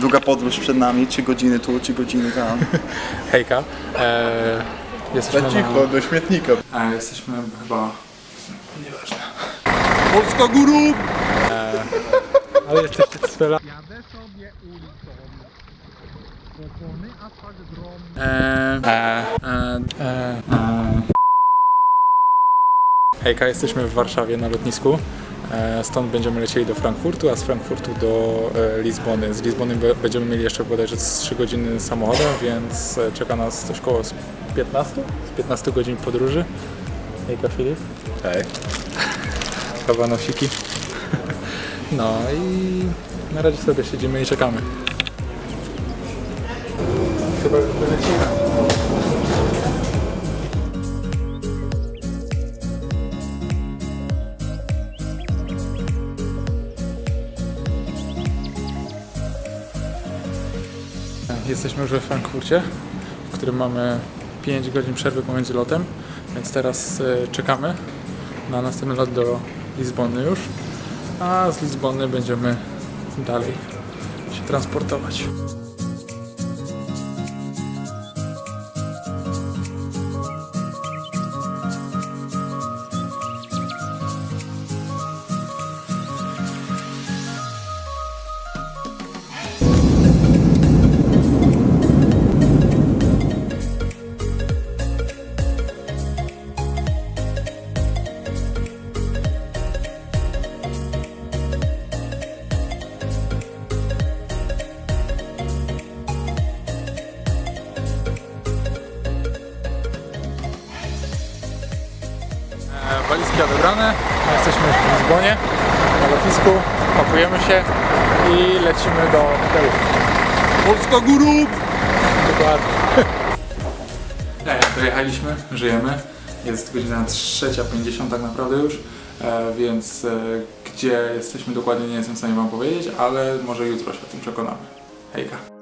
Długa podróż przed nami, 3 godziny tu, 3 godziny tam. Hejka. E, jesteśmy Za cicho, do śmietnika. Na, e, jesteśmy chyba... Nieważne. Polska guru! Ale jesteście cwela. Jadę sobie ulicą. Asfalt. E, e, e, e, e. Hejka, jesteśmy w Warszawie na lotnisku. E, Stąd będziemy lecieli do Frankfurtu, a z Frankfurtu do e, Lizbony. Z Lizbony będziemy mieli jeszcze bodajże z 3 godziny samochodem, więc e, czeka nas coś koło z 15? Z 15 godzin podróży. Hejka Filip. Hej. kawanosiki. No i na razie sobie siedzimy i czekamy. Chyba już wylecimy. Jesteśmy już we Frankfurcie, w którym mamy 5 godzin przerwy pomiędzy lotem, więc teraz e, czekamy na następny lot do Lizbony już, a z Lizbony będziemy dalej się transportować. Jesteśmy już w Lizbonie, na lotnisku, pakujemy się i lecimy do hotelu. Polska guru! Dokładnie. E, Dojechaliśmy, żyjemy. Jest godzina 3.50 tak naprawdę już, e, więc e, gdzie jesteśmy dokładnie nie jestem w stanie Wam powiedzieć, ale może jutro się o tym przekonamy. Hejka.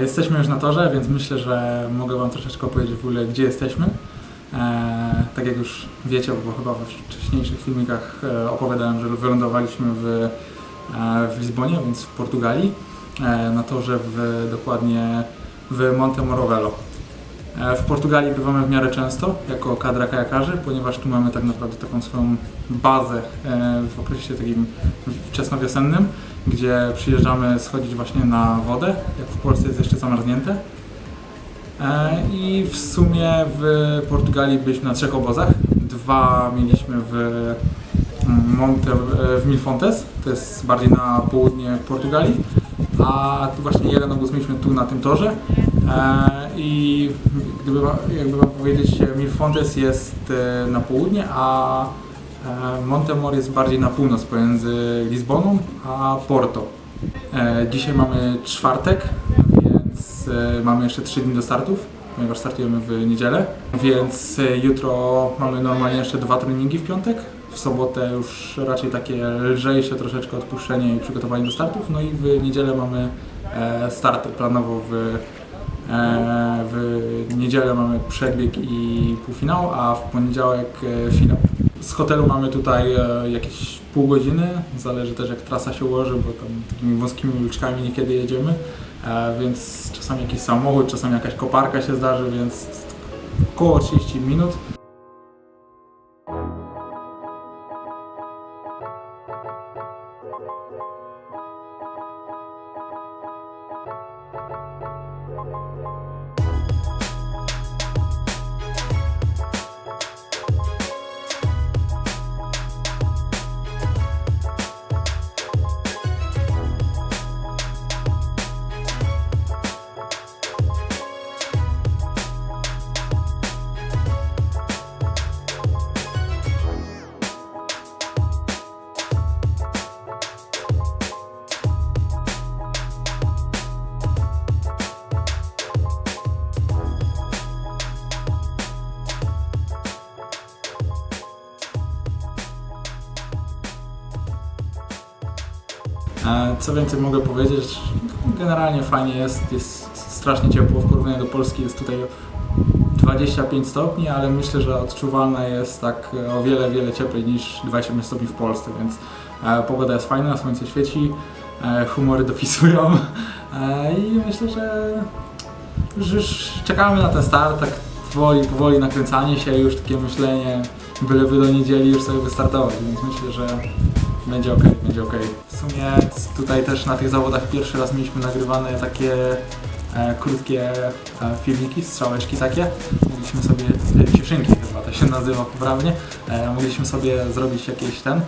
Jesteśmy już na torze, więc myślę, że mogę Wam troszeczkę opowiedzieć w ogóle, gdzie jesteśmy. E, tak jak już wiecie, bo chyba we wcześniejszych filmikach e, opowiadałem, że wylądowaliśmy w, e, w Lizbonie, więc w Portugalii, na torze w, dokładnie w Monte Morovello. E, w Portugalii bywamy w miarę często jako kadra kajakarzy, ponieważ tu mamy tak naprawdę taką swoją bazę w okresie takim wczesnowiosennym, gdzie przyjeżdżamy schodzić właśnie na wodę, jak w Polsce jest jeszcze zamarznięte. E, I w sumie w Portugalii byliśmy na trzech obozach. Dwa mieliśmy w mm, Monte, e, w Milfontes, to jest bardziej na południe Portugalii, a tu właśnie jeden obóz mieliśmy tu na tym torze. E, I gdyby jakby wam powiedzieć, Milfontes jest na południe, a Montemor jest bardziej na północ pomiędzy Lizboną a Porto. E, Dzisiaj mamy czwartek, więc e, mamy jeszcze 3 dni do startów, ponieważ startujemy w niedzielę. Więc e, jutro mamy normalnie jeszcze dwa treningi w piątek. W sobotę już raczej takie lżejsze troszeczkę odpuszczenie i przygotowanie do startów. No i w niedzielę mamy e, start planowo w, e, w niedzielę mamy przedbieg i półfinał, a w poniedziałek e, finał. Z hotelu mamy tutaj e, jakieś pół godziny, zależy też jak trasa się ułoży, bo tam takimi wąskimi uliczkami niekiedy jedziemy, e, więc czasami jakiś samochód, czasami jakaś koparka się zdarzy, więc około 30 minut. Co więcej mogę powiedzieć, generalnie fajnie jest, jest strasznie ciepło w porównaniu do Polski, jest tutaj 25 stopni, ale myślę, że odczuwalne jest tak o wiele, wiele cieplej niż 25 stopni w Polsce, więc e, pogoda jest fajna, słońce świeci, e, humory dopisują e, i myślę, że już, czekamy na ten start, tak powoli, powoli nakręcanie się, już takie myślenie, byleby do niedzieli już sobie wystartować, więc myślę, że będzie ok, będzie ok. W sumie tutaj też na tych zawodach pierwszy raz mieliśmy nagrywane takie e, krótkie e, filmiki, strzałeczki takie. Mogliśmy sobie, e, cieszynki chyba to się nazywa poprawnie, e, mogliśmy sobie zrobić jakieś ten,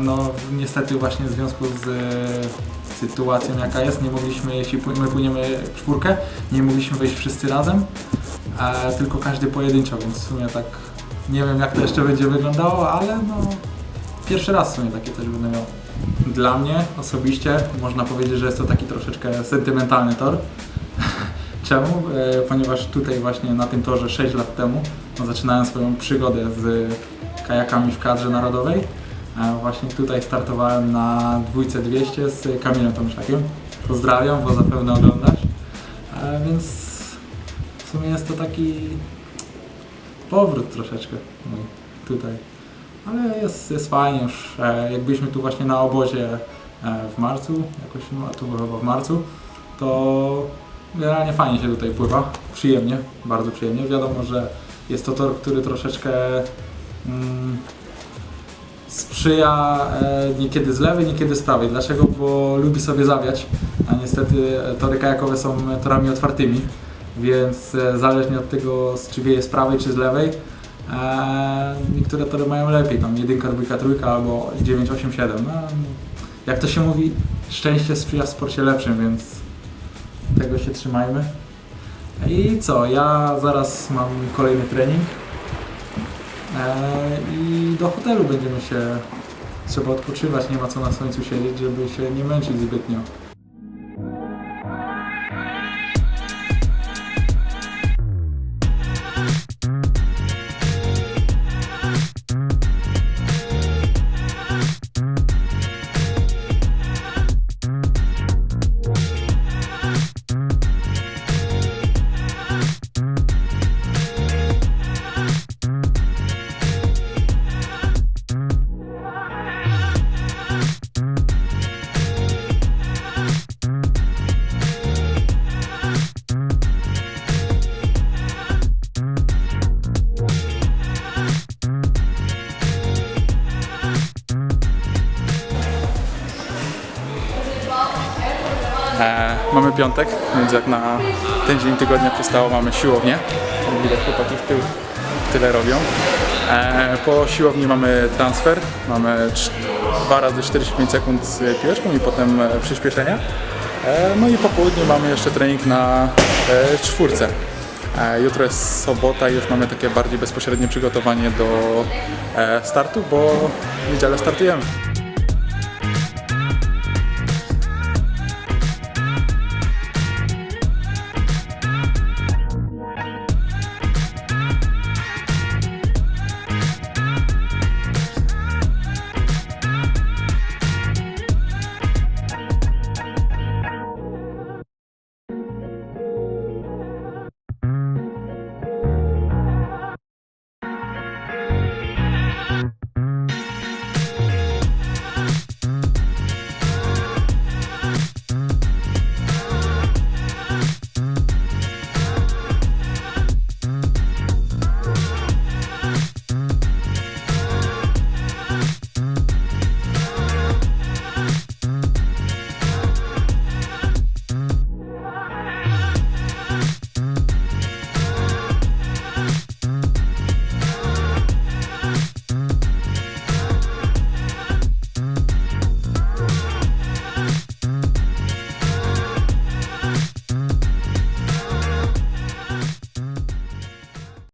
no niestety właśnie w związku z e, sytuacją jaka jest, nie mogliśmy, jeśli my płyniemy czwórkę, nie mogliśmy wejść wszyscy razem, e, tylko każdy pojedynczo, więc w sumie tak nie wiem jak to jeszcze będzie wyglądało, ale no Pierwszy raz w sumie takie coś będę miał. Dla mnie osobiście można powiedzieć, że jest to taki troszeczkę sentymentalny tor. Czemu? E, ponieważ tutaj właśnie na tym torze 6 lat temu no, zaczynałem swoją przygodę z kajakami w kadrze narodowej. Właśnie tutaj startowałem na dwójce 200 z Kamilem Tomszakiem. Pozdrawiam, bo zapewne oglądasz. E, więc w sumie jest to taki powrót troszeczkę tutaj. Ale jest, jest fajnie już. E, jak byliśmy tu właśnie na obozie e, w marcu, jakoś no, tu było chyba w marcu, to generalnie fajnie się tutaj pływa. Przyjemnie, bardzo przyjemnie. Wiadomo, że jest to tor, który troszeczkę mm, sprzyja e, niekiedy z lewej, niekiedy z prawej. Dlaczego? Bo lubi sobie zawiać, a niestety e, tory kajakowe są torami otwartymi, więc e, zależnie od tego, z- czy wieje z prawej, czy z lewej, niektóre tory mają lepiej, tam jedynka, dwójka, trójka albo 9, 8, 7. No, jak to się mówi, szczęście sprzyja w sporcie lepszym, więc tego się trzymajmy. I co, ja zaraz mam kolejny trening e, i do hotelu będziemy się, trzeba odpoczywać, nie ma co na słońcu siedzieć, żeby się nie męczyć zbytnio. Piątek, więc jak na ten dzień tygodnia przystało, mamy siłownię. Widać chłopaki w tył tyle robią. E, po siłowni mamy transfer, mamy 2 razy 45 sekund z piłeczką i potem e, przyspieszenia. E, no i po południu mamy jeszcze trening na e, czwórce. E, Jutro jest sobota i już mamy takie bardziej bezpośrednie przygotowanie do e, startu, bo w niedzielę startujemy.